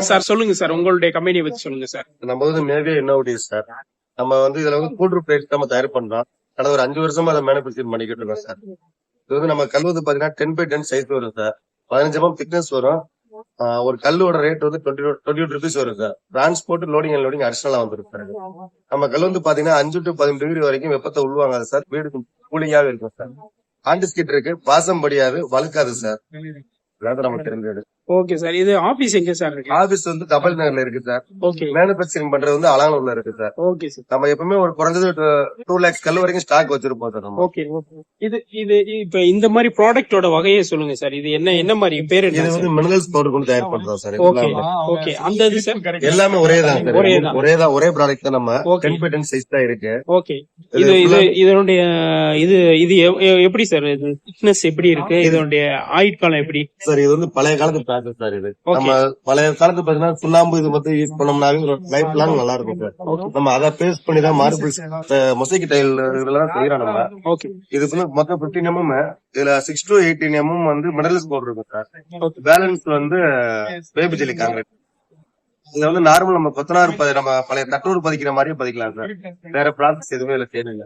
Sir சொல்லுங்க sir. உங்களுடைய கம்பெனியை பத்தி சொல்லுங்க சார். நம்ம வந்து மேவே இன்னோவேட்டிவ் சார்? நம்ம வந்து இதுல வந்து கூட்ரு பிளேட் நம்ம தயார் பண்றோம். கடந்த ஒரு அஞ்சு வருஷமா அதை மேனுபேக்சர் பண்ணிக்கிட்டு இருக்கோம் சார். இது வந்து நம்ம கல் வந்து பாத்தீங்கன்னா டென் பை டென் சைஸ் வரும் சார். பதினஞ்சு எம்எம் திக்னஸ் வரும். ஒரு கல்லோட ரேட் வந்து டுவெண்ட்டி டுவெண்ட்டி ருபீஸ் வரும் sir transport loading and loading அடிஷனலா வந்துரும் சார். நம்ம கல் வந்து பாத்தீங்கன்னா அஞ்சு டு பதினெட்டு டிகிரி வரைக்கும் வெப்பத்தை உள்வாங்காது சார் வீடு கூலிங்காவே இருக்கும் சார் ஆண்டிஸ்கிட் இருக்கு. பாசம் படியாது வழுக்காது சார் அதாவது நமக்கு தெரிஞ்சது ஓகே சார் இது ஆபீஸ் எங்க சார் இருக்கு? ஆபீஸ் வந்து கபல் நகர்ல இருக்கு சார் ஓகே மேனுபேக்சரிங் பண்றது வந்து அலானூர்ல இருக்கு சார் ஓகே சார் நம்ம எப்பவுமே ஒரு குறைஞ்சது டூ லேக்ஸ் கல் வரைக்கும் ஸ்டாக் வச்சிருப்போம் சார் நம்ம. ஓகே ஓகே இது இது இப்ப இந்த மாதிரி ப்ராடக்ட்டோட வகையை சொல்லுங்க சார் இது என்ன என்ன மாதிரி பேர் இது வந்து மினரல்ஸ் பவுடர் கொண்டு தயார் பண்றோம் சார் ஓகே. ஓகே அந்த இது சார் எல்லாமே ஒரே தான் சார் ஒரே தான். ஒரே தான் ஒரே ப்ராடக்ட் தான் நம்ம. Okay. Ten by ten size தான் இருக்கு. ஓகே இது இது இதனுடைய இது இது எப்படி சார் இது திக்னஸ் எப்படி இருக்கு? இதனுடைய ஆயுட்காலம் எப்படி? சார் இது வந்து பழைய காலத்து ப்ராடக்ட் சார் இது. நம்ம பழைய காலத்து பாத்தீங்கன்னா சுண்ணாம்பு இது மட்டும் யூஸ் பண்ணோம்னாவே ஒரு லைஃப் லாங் நல்லா இருக்கும் சார். நம்ம அதை பேஸ் பண்ணி தான் மார்பிள்ஸ் மொசைக்கு டைல் இதெல்லாம் செய்யறோம் நம்ம. ஓகே இது வந்து மொத்தம் பிப்டீன் எம்எம் இதுல சிக்ஸ் டு எயிட்டீன் எம்எம் வந்து மினரல்ஸ் பவுடர் இருக்கும் சார். ஓகே பேலன்ஸ் வந்து பேபி ஜெல்லி காங்கிரீட் இது வந்து நார்மல் நம்ம கொத்தனார் பதி- நம்ம பழைய தட்டூர் பதிக்கிற மாதிரியே பதிக்கலாம் சார். வேற ப்ராசஸ் எதுவுமே இல்ல செய்யணும் இல்ல